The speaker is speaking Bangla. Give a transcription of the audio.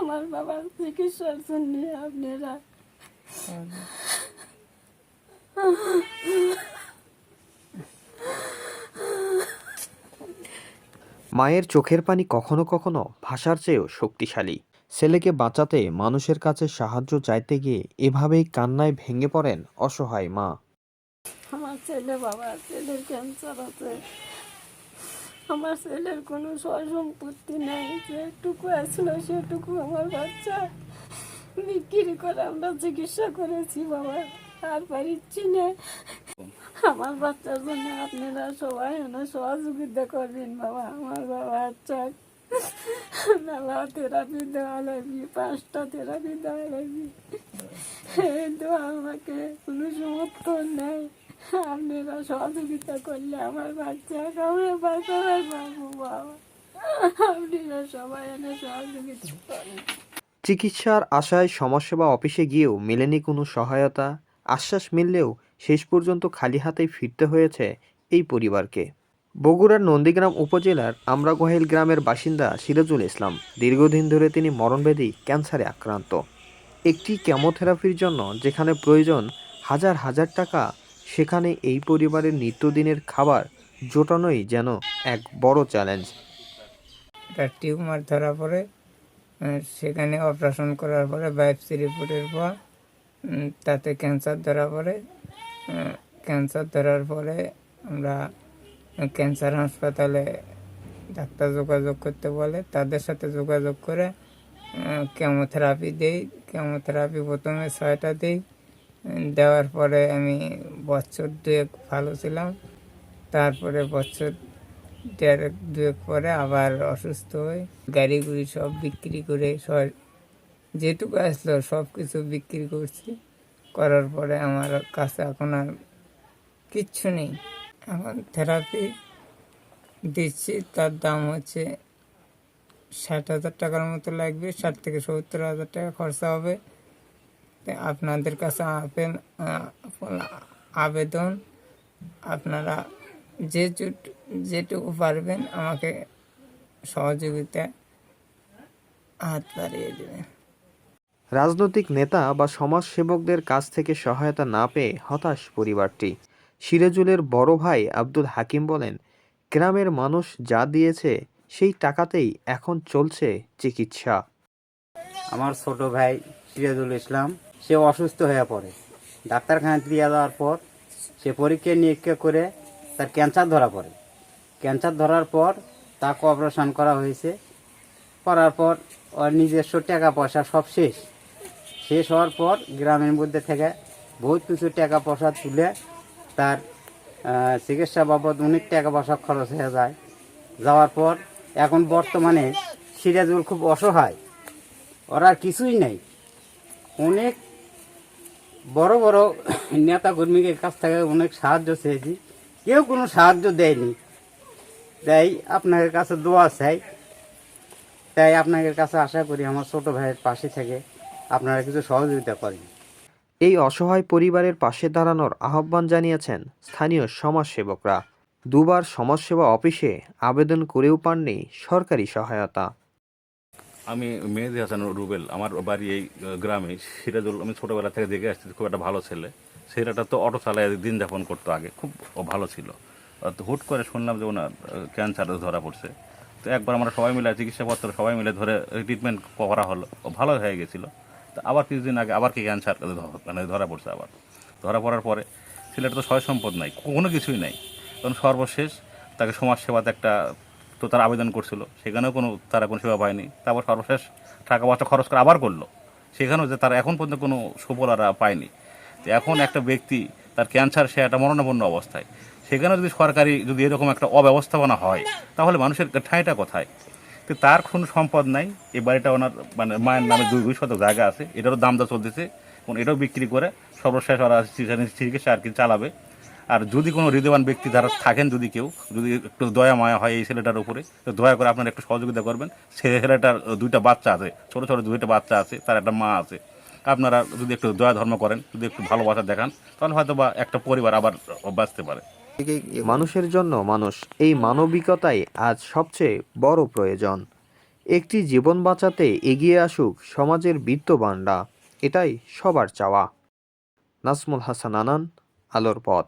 আমার বাবার চিকিৎসার জন্য আপনারা। মায়ের চোখের পানি কখনো কখনো ভাষার চেয়েও শক্তিশালী। ছেলেকে বাঁচাতে মানুষের কাছে সাহায্য চাইতে গিয়ে এভাবেই কান্নায় ভেঙে পড়েন অসহায় মা। আমার ছেলে বাবা ছেলের ক্যান্সার আছে। আমার ছেলের কোনো সম্পত্তি নেই যেটুকু আসলো সেটুকু আমার বাচ্চা। বিক্রি করে আমরা চিকিৎসা করেছি বাবা, আর পারিচ্ছি না। আমার বাচ্চার জন্য আপনারা সবাই এনে সহযোগিতা করবেন বাবা, আমার বাবা আচ্ছা। মেলা থেরাপি দেওয়া লাগবে, পাঁচটা থেরাপি দেওয়া লাগবে। কিন্তু আমাকে কোনো সমর্থন নেই। আপনারা সহযোগিতা করলে আমার বাচ্চা বাঁচাতে পারব বাবা আপনারা সবাই এনে সহযোগিতা চিকিৎসার আশায় সমাজসেবা অফিসে গিয়েও মেলেনি কোনো সহায়তা। আশ্বাস মিললেও শেষ পর্যন্ত খালি হাতেই ফিরতে হয়েছে এই পরিবারকে। বগুড়ার নন্দীগ্রাম উপজেলার আমরাগোহেল গ্রামের বাসিন্দা সিরাজুল ইসলাম দীর্ঘদিন ধরে তিনি মরণব্যাধি ক্যান্সারে আক্রান্ত। একটি কেমোথেরাপির জন্য যেখানে প্রয়োজন হাজার হাজার টাকা সেখানে এই পরিবারের নিত্যদিনের খাবার জোটানোই যেন এক বড় চ্যালেঞ্জ একটা টিউমার ধরা আহ, সেখানে অপারেশন করার পরে বায়োপসি রিপোর্টের পর তাতে ক্যান্সার ধরা পড়ে ক্যান্সার ধরার পরে আমরা ক্যান্সার হাসপাতালে ডাক্তার যোগাযোগ করতে বলে তাদের সাথে যোগাযোগ করে কেমোথেরাপি দেই কেমোথেরাপি প্রথমে ছয়টা দিই দেওয়ার পরে আমি বছর দুয়েক ভালো ছিলাম। তারপরে বছর দেড়েক দুয়েক পরে আবার অসুস্থ হই। গাড়ি গুড়ি সব বিক্রি করে যেটুকু আসলো সব কিছু বিক্রি করছি। করার পরে আমার কাছে এখন আর কিচ্ছু নেই। এখন থেরাপি দিচ্ছি, তার দাম হচ্ছে ষাট হাজার টাকার মতো লাগবে। ষাট থেকে সত্তর হাজার টাকা খরচা হবে। আপনাদের কাছে আপেন আবেদন আপনারা যে যেটুকু পারবেন আমাকে সহযোগিতা হাত বাড়িয়ে দেবেন। রাজনৈতিক নেতা বা সমাজসেবকদের কাছ থেকে সহায়তা না পেয়ে হতাশ পরিবারটি। সিরাজুলের বড় ভাই আব্দুল হাকিম বলেন গ্রামের মানুষ যা দিয়েছে সেই টাকাতেই এখন চলছে চিকিৎসা। আমার ছোট ভাই সিরাজুল ইসলাম সে অসুস্থ হয়ে পড়ে। ডাক্তারখানায় দিয়ে যাওয়ার পর সে পরীক্ষা নিরীক্ষা করে তার ক্যান্সার ধরা পড়ে। ক্যান্সার ধরার পর তাকে অপারেশন করা হয়েছে। করার পর ওর নিজস্ব টাকা পয়সা সব শেষ। শেষ হওয়ার পর গ্রামের মধ্যে থেকে বহুত কিছু টাকা পয়সা তুলে তার চিকিৎসা বাবদ অনেক টাকা পয়সা খরচ হয়ে যায়। যাওয়ার পর এখন বর্তমানে সিরাজুল খুব অসহায়। ওরা আর কিছুই নেই। অনেক বড় বড় নেতা কর্মীদের কাছ থেকে অনেক সাহায্য চেয়েছি। কেউ কোনো সাহায্য দেয়নি। তাই আপনাদের কাছে দোয়া চাই। তাই আপনাদের কাছে আশা করি আমার ছোট ভাইয়ের পাশে থেকে আপনারা কিছু সহযোগিতা করেন। এই অসহায় পরিবারের পাশে দাঁড়ানোর আহ্বান জানিয়েছেন স্থানীয় সমাজসেবকরা। দুবার সমাজসেবা অফিসে আবেদন করেও পাননি সরকারি সহায়তা। আমি মেহেদি হাসান রুবেল, আমার বাড়ি এই গ্রামে সিরাজুল, আমি ছোটবেলা থেকে দেখে আসছি খুব একটা ভালো ছেলে। ছেলেটা তো অটো চালায় দিন যাপন করতো আগে, খুব ভালো ছিল। তো হুট করে শুনলাম যে ওনার ক্যান্সার ধরা পড়ছে। তো একবার আমরা সবাই মিলে চিকিৎসাপত্র সবাই মিলে ধরে ট্রিটমেন্ট করা হলো ভালো হয়ে গেছিল। তো আবার কিছুদিন আগে আবার কি ক্যান্সার মানে ধরা পড়ছে আবার। ধরা পড়ার পরে ছেলেটা তো সয় সম্পদ নাই, কোনো কিছুই নাই। কারণ সর্বশেষ তাকে সমাজসেবাতে একটা তো তারা আবেদন করছিল। সেখানেও কোনো, তারা কোনো সেবা পায়নি। তারপর সর্বশেষ টাকা পয়সা খরচ করে আবার করল। সেখানেও যে তারা এখন পর্যন্ত কোনো সুফলারা পায়নি। তো এখন একটা ব্যক্তি তার ক্যান্সার সে একটা মরণাপন্ন অবস্থায়। সেখানে যদি সরকারি যদি এরকম একটা অব্যবস্থাপনা হয়, তাহলে মানুষের ঠাঁইটা কোথায়? তো তার কোনো সম্পদ নাই। এই বাড়িটা ওনার মানে মায়ের নামে দুই দুই শতক জায়গা আছে। এটারও দাম দা চলতেছে। এবং এটাও বিক্রি করে সর্বশেষ ওরা চিকিৎসা আর কি চালাবে। আর যদি কোনো হৃদয়বান ব্যক্তি যারা থাকেন, যদি কেউ, যদি একটু দয়া মায়া হয় এই ছেলেটার উপরে, তো দয়া করে আপনারা একটু সহযোগিতা করবেন। ছেলেটার দুইটা বাচ্চা আছে, ছোটো ছোটো দুইটা বাচ্চা আছে, তার একটা মা আছে। আপনারা যদি একটু দয়া ধর্ম করেন, যদি একটু ভালোবাসা দেখান, তাহলে হয়তো বা একটা পরিবার আবার বাঁচতে পারে। মানুষের জন্য মানুষ, এই মানবিকতাই আজ সবচেয়ে বড় প্রয়োজন। একটি জীবন বাঁচাতে এগিয়ে আসুক সমাজের বিত্তবানরা, এটাই সবার চাওয়া। নাসমুল হাসান আনান, আলোর পথ।